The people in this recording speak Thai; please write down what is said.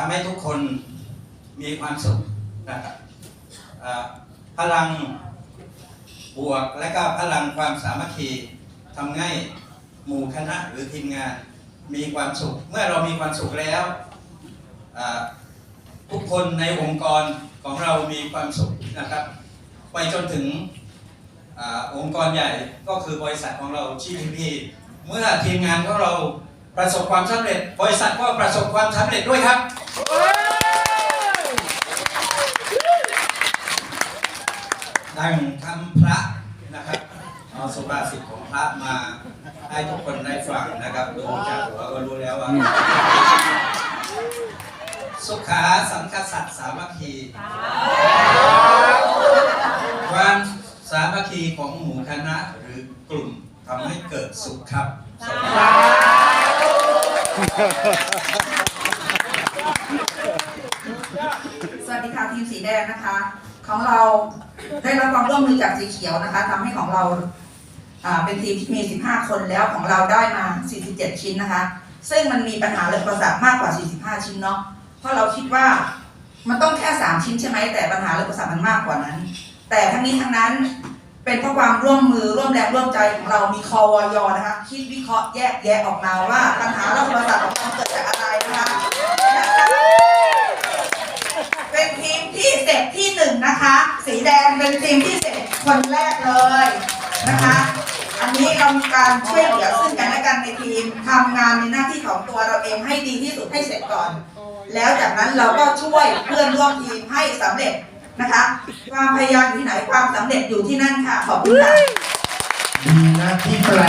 ทำให้ทุกคนมีความสุขนะครับพลังบวกและก็พลังความสามัคคีทำให้หมู่คณะหรือทีมงานมีความสุข เมื่อเรามีความสุขแล้วทุกคนในองค์กรของเรามีความสุขนะครับ ไปจนถึงอองค์กรใหญ่ก็คือบริษัทของเรา GTP เมื่อทีมงานของเราประสบความสำเร็จ บริษัทก็ประสบความสำเร็จด้วยครับ ดังคำพระนะครับเอาสุภาษิตของพระมาให้ทุกคนได้ฟังนะครับดูจากหัวก็รู้แล้วว่า สุขาสังคสัตสามัคคี ความสามัคคีของหมู่คณะหรือกลุ่มทำให้เกิดสุขครับสวัสดีครับ สวัสดีค่ะทีมสีแดงนะคะ ของเราได้รับความร่วมมือจากสีเขียวนะคะทำให้ของเราเป็นทีมที่มี 15 คนแล้วของเราได้มา 47 ชิ้นนะคะ ซึ่งมันมีปัญหาเรื่องประสาทมากกว่า 45 ชิ้นเนาะเพราะเราคิดว่ามันต้องแค่ 3 ชิ้นใช่ไหมแต่ปัญหาเรื่องประสาทมันมากกว่านั้น แต่ทั้งนี้ทั้งนั้นเป็นเพราะความร่วมมือร่วมแรงร่วมใจของเรามีคอวยนะคะคิดวิเคราะห์แยกแยะออกมาว่าปัญหาเรื่องประสาทของเราเกิดจากอะไรนะคะนะคะ เป็นทีมที่เสร็จที่ หนึ่งนะคะ สีแดงเป็นทีมที่เสร็จคนแรกเลยนะคะ อันนี้เรามีการช่วยเหลือซึ่งกันและกันในทีมทำงานในหน้าที่ของตัวเราเองให้ดีที่สุดให้เสร็จก่อน แล้วจากนั้นเราก็ช่วยเพื่อนร่วมทีมให้สำเร็จนะคะ ความพยายามอยู่ที่ไหนความสำเร็จอยู่ที่นั่นค่ะขอบคุณค่ะ ดีนะที่แปล